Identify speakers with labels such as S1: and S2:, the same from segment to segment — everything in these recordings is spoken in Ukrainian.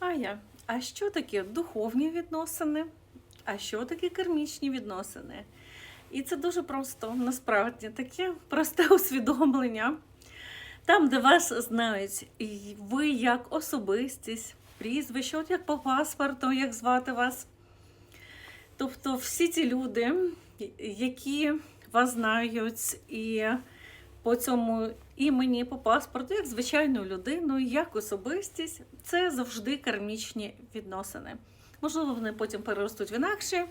S1: Ая, а що таке духовні відносини? А що таке кармічні відносини? І це дуже просто, насправді, таке просте усвідомлення. Там, де вас знають, і ви як особистість, прізвище, от як по паспорту, як звати вас. Тобто всі ці люди, які вас знають, і по цьому імені, по паспорту, як звичайну людину, як особистість, це завжди кармічні відносини. Можливо, вони потім переростуть в інакші,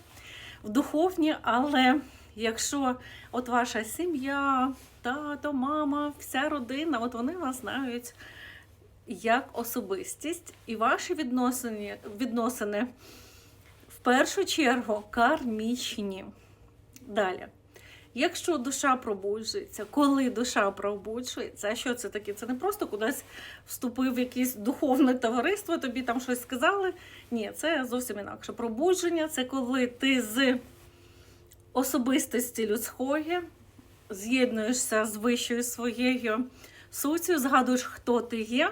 S1: в духовні, але якщо от ваша сім'я, тато, мама, вся родина, от вони вас знають як особистість, і ваші відносини, відносини в першу чергу кармічні. Далі. Якщо душа пробуджується, коли душа пробуджується, що це таке? Це не просто кудись вступив в якесь духовне товариство, тобі там щось сказали. Ні, це зовсім інакше. Пробудження це коли ти з особистості людської з'єднуєшся з вищою своєю суттю, згадуєш, хто ти є,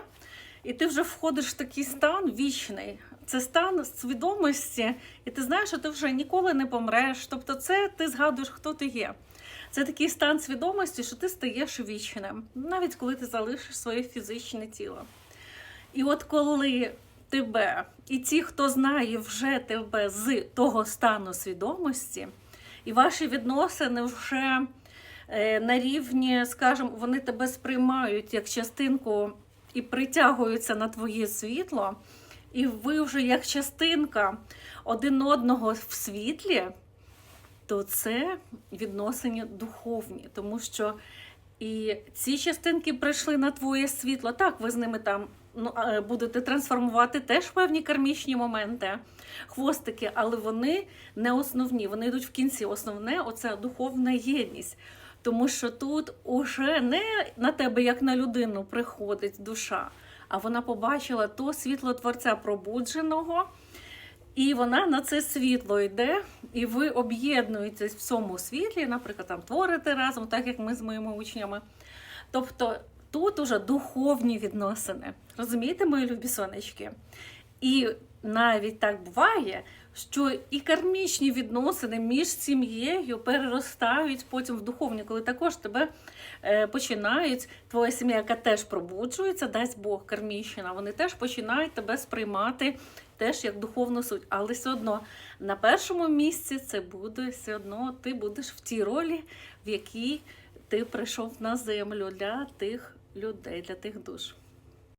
S1: і ти вже входиш в такий стан вічний. Це стан свідомості, і ти знаєш, що ти вже ніколи не помреш. Тобто, це ти згадуєш, хто ти є. Це такий стан свідомості, що ти стаєш вічним, навіть коли ти залишиш своє фізичне тіло. І от коли тебе, і ті, хто знає вже тебе з того стану свідомості, і ваші відносини вже е, на рівні, скажімо, вони тебе сприймають як частинку і притягуються на твоє світло, і ви вже як частинка один одного в світлі, то це відносини духовні, тому що і ці частинки прийшли на твоє світло. Так, ви з ними там ну, будете трансформувати теж певні кармічні моменти, хвостики, але вони не основні, вони йдуть в кінці. Основне оце духовна єдність. Тому що тут уже не на тебе, як на людину, приходить душа, а вона побачила то світло Творця пробудженого. І вона на це світло йде, і ви об'єднуєтесь в цьому світлі, наприклад, там творите разом, так як ми з моїми учнями. Тобто тут уже духовні відносини. Розумієте, мої любі сонечки? І навіть так буває, що і кармічні відносини між сім'єю переростають потім в духовні, коли також тебе е, починають, твоя сім'я, яка теж пробуджується, дасть Бог кармічна, вони теж починають тебе сприймати теж як духовну суть. Але все одно на першому місці це буде все одно, ти будеш в тій ролі, в якій ти прийшов на землю для тих людей, для тих душ.